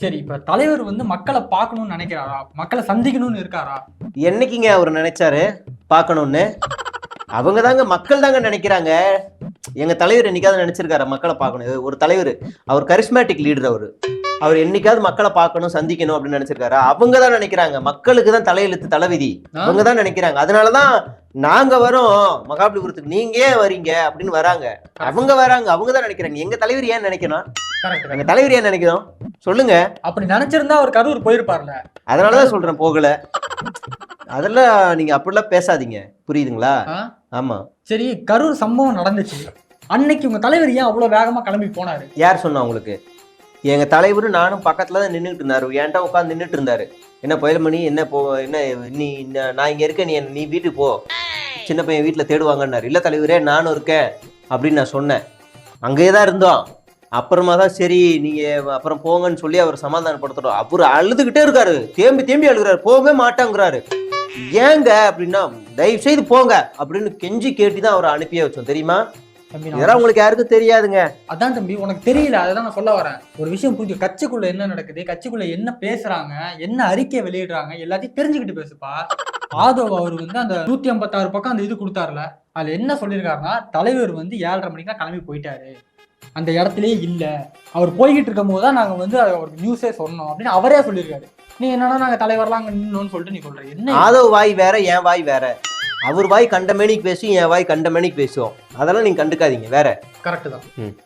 சரி இப்ப தலைவர் வந்து மக்களை பார்க்கணும்னு நினைக்கிறாரா? மக்களை சந்திக்கணும்னு இருக்காரா? என்னைக்குங்க அவர் நினைச்சாரு? பார்க்கணும்னு? அவங்க தாங்க மக்கள் தாங்க நினைக்கிறாங்க. எங்க தலைவர் என்னைக்காவது நினைச்சிருக்காரு மக்களை பார்க்கணும்? இது ஒரு தலைவர் அவர் கரிஸ்மேட்டிக் லீடர் அவர். அவர் என்னைக்காவது மக்களை பார்க்கணும் சந்திக்கணும் அப்படின்னு நினைச்சிருக்காரு? அவங்க தான் நினைக்கிறாங்க. மக்களுக்கு தான் தலையெழுத்து தலைவிதி. அவங்க தான் நினைக்கிறாங்க. அதனாலதான் நாங்க வரோம். மகாபலிபுரத்துக்கு நீங்க ஏன் வரீங்க அப்படின்னு வராங்க. அவங்க வராங்க. அவங்க தான் நினைக்கிறாங்க. எங்க தலைவர் ஏன் நினைக்கணும்? எங்க தலைவர் ஏன் நினைக்கணும் சொல்லுங்க. அப்படி நினைச்சிருந்தா அவர் கரூர் போயிருப்பார்ல. அதனாலதான் சொல்றேன் போகல. அதெல்லாம் நீங்க அப்படிலாம் பேசாதீங்க. புரியுதுங்களா? ஆமா. சரி கரூர் சம்பவம் நடந்துச்சு. அன்னைக்கு உங்க தலைவர் ஏன் அவ்வளவு வேகமா கிளம்பி போனாரு? யார் சொன்னா உங்களுக்கு? எங்க தலைவரும் நானும் பக்கத்துல தான் நின்றுட்டு இருந்தாரு. என்கிட்ட உட்காந்து நின்றுட்டு இருந்தாரு? என்ன புயல்மணி என்ன போ என்ன நீ என்ன- நான் இங்க இருக்கேன் நீ என்ன- நீ வீட்டுக்கு போ. சின்ன பையன் வீட்டுல தேடுவாங்கன்னாரு. இல்ல தலைவரே நானும் இருக்கேன் அப்படின்னு நான் சொன்னேன். அங்கேயே தான் இருந்தோம். அப்புறமா தான் சரி நீங்க அப்புறம் போங்கன்னு சொல்லி அவர் சமாதானப்படுத்துறோம் அவர் அழுதுகிட்டே இருக்காரு. தேம்பி தேம்பி அழுகுறாரு. போகவே மாட்டாங்கிறாரு. ஏங்க அப்படின்னா தயவு செய்து போங்க அப்படின்னு கெஞ்சி கேட்டி தான் அவரை அனுப்பியே வச்சோம். தெரியுமா? இதெல்லாம் உங்களுக்கு யாருக்கும் தெரியாதுங்க. அதான் தம்பி உனக்கு தெரியல. அதுதான் நான் சொல்ல வரேன். ஒரு விஷயம் புரிஞ்சு கட்சிக்குள்ள என்ன நடக்குது? கட்சிக்குள்ள என்ன பேசுறாங்க? என்ன அறிக்கை வெளியிடுறாங்க? எல்லாத்தையும் தெரிஞ்சுக்கிட்டு பேசுப்பா. ஆதவ் அவர் வந்து அந்த நூத்தி ஐம்பத்தாறு பக்கம் அந்த இது கொடுத்தாருல. அதுல என்ன சொல்லியிருக்காருன்னா தலைவர் வந்து ஏழரை மணிக்கு கிளம்பி போயிட்டாரு. அந்த இடத்துலயே இல்ல. அவர் போய்கிட்டு இருக்கும் போது தான் நாங்க வந்து அவருக்கு நியூஸே சொன்னோம் அப்படின்னு அவரே சொல்லியிருக்காரு. நீ என்னன்னா நாங்க தலைவர்லாம் அங்க நின்னோம்னு சொல்லிட்டு நீ சொல்ற என்ன ஆதவ் வாய் வேற என் வாய் வேற. அவர் வாய் கண்ட மேனிக்கு பேசும் என் வாய் கண்ட மேனிக்கு பேசுவோம் அதெல்லாம் நீங்க கண்டுக்காதீங்க வேற. கரெக்ட் தான்.